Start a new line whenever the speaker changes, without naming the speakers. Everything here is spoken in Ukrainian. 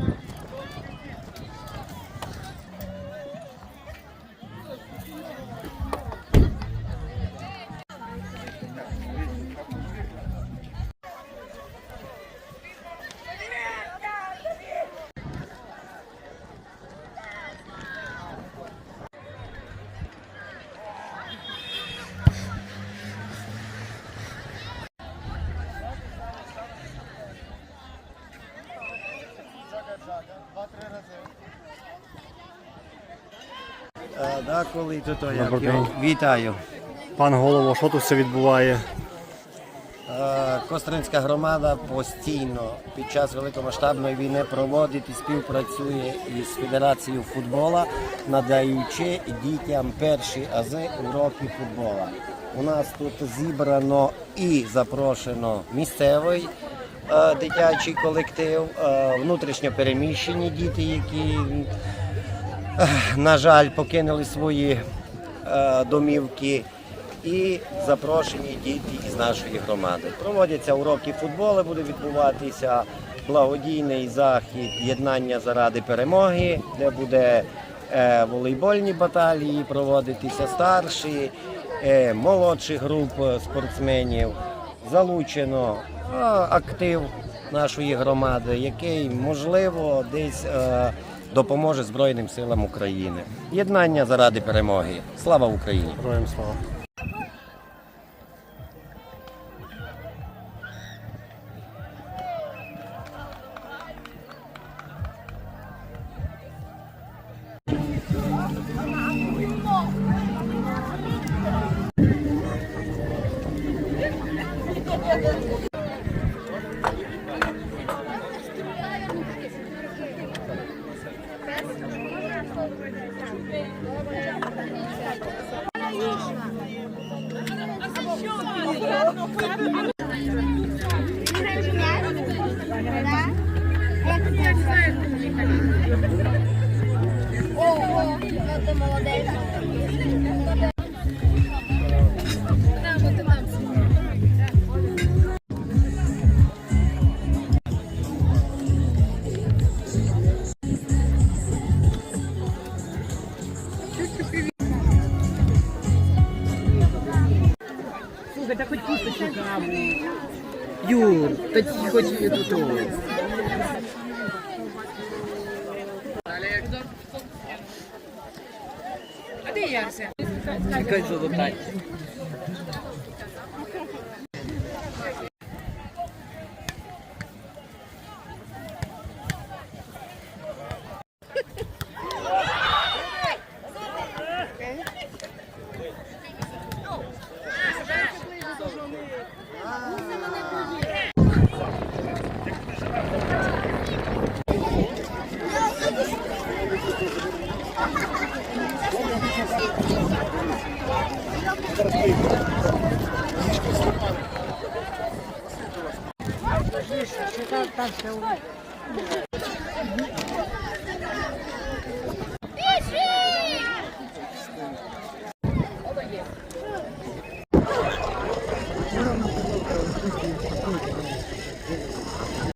Bye. Е, Да, коли тут о, як
Добрий
його- Вітаю.
Пан голово, що тут все відбуває?
Е, Костринська громада постійно під час великомасштабної війни проводить і співпрацює із Федерацією футбола, надаючи дітям перші ази уроків футбола. У нас тут зібрано і запрошено місцевий дитячий колектив, е, внутрішньо переміщені діти, які на жаль, покинули свої е, домівки. І запрошені діти із нашої громади. Проводяться уроки футболу, буде відбуватися благодійний захід єднання заради перемоги, де буде е, волейбольні баталії проводитися старші, е, молодші груп спортсменів. Залучено актив нашої громади, який можливо десь е, допоможе Збройним силам України. Єднання заради перемоги. Слава Україні!
Героям слава.
Oh, oh, eu tô maluco.
Слухай, та хоч кусточку каву. Юр, та хоч і тут. А де Ярся? Якась золота. Там все